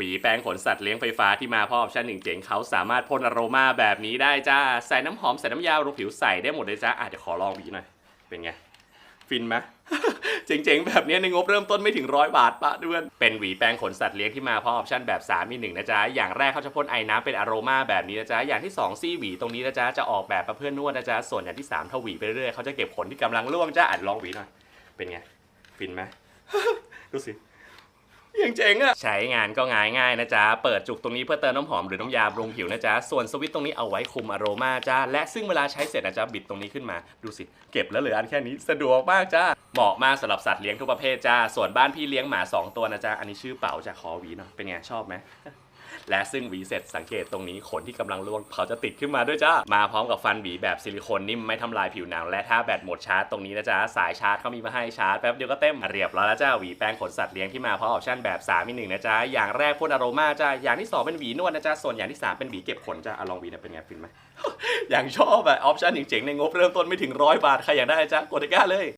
หวีแปรงขนสัตว์เลี้ยงไฟฟ้าที่มาพร้อมออปชั่นหนึ่งเจ๋งเขาสามารถพ่นอโรมาแบบนี้ได้จ้า ใส่น้ำหอม ใส่น้ำยาบำรุงผิวใส่ได้หมดเลยจ้าอะเดี๋ยวขอลองหวีหน่อย เป็นไง ฟินไหมเจ๋งๆ แบบนี้ในงบเริ่มต้นไม่ถึงร้อยบาทปะเดือน เป็นหวีแปรงขนสัตว์เลี้ยงที่มาพร้อมออปชั่นแบบ3มีหนึ่งนะจ๊ะ อย่างแรกเขาจะพ่นไอ้น้ำเป็นอโรมาแบบนี้นะจ๊ะ อย่างที่ 2 ซี่หวีตรงนี้นะจ๊ะ จะออกแบบมาเพื่อนนวดนะจ๊ะ ส่วนอย่างที่3ถ้าหวีไปเรื่อยๆเขาจะเก็บขนที่กำลังร่วงจ้าอะลองหวีหน่อย เป็นไง ฟินไหมดูสิ ยังเจ๋งอะใช้งานก็ง่ายง่ายนะจ๊ะ เปิดจุกตรงนี้เพื่อเติมน้ำหอมหรือน้ำยาบำรุงผิวนะจ๊ะ ส่วนสวิตช์ตรงนี้เอาไว้คุมอโรมาจ้า และซึ่งเวลาใช้เสร็จนะจ๊ะ บิดตรงนี้ขึ้นมา ดูสิ เก็บแล้วเหลืออันแค่นี้ สะดวกมากจ้า เหมาะมากสำหรับสัตว์เลี้ยงทุกประเภทจ้า ส่วนบ้านพี่เลี้ยงหมา 2 ตัวนะจ๊ะ อันนี้ชื่อเป๋าจากคอวีเนาะ เป็นไงชอบไหม และซึ่งหวีเสร็จสังเกตตรงนี้ขนที่กำลังร่วงเขาจะติดขึ้นมาด้วยจ้ามาพร้อมกับฟันหวีแบบซิลิโคนนิ่มไม่ทำลายผิวหนังและถ้าแบตหมดชาร์จตรงนี้นะจ๊ะสายชาร์จเขามีมาให้ชาร์จแป๊บเดียวก็เต็มเรียบร้อยแล้วจ้าหวีแปรงขนสัตว์เลี้ยงที่มาพร้อมออปชั่นแบบ3มีหนึ่งนะจ๊ะอย่างแรกพ่นอโรมาจ้าอย่างที่สองเป็นหวีนวดนะจ๊ะส่วนอย่างที่สามเป็นหวีเก็บขนจ้าอลองหวีนะเป็นไงฟินไหมอย่างชอบอะออปชั่นเจ๋งๆในงบเริ่มต้นไม่ถึงร้อยบาทใครอยากได้จ้ากดตะกร้าเลย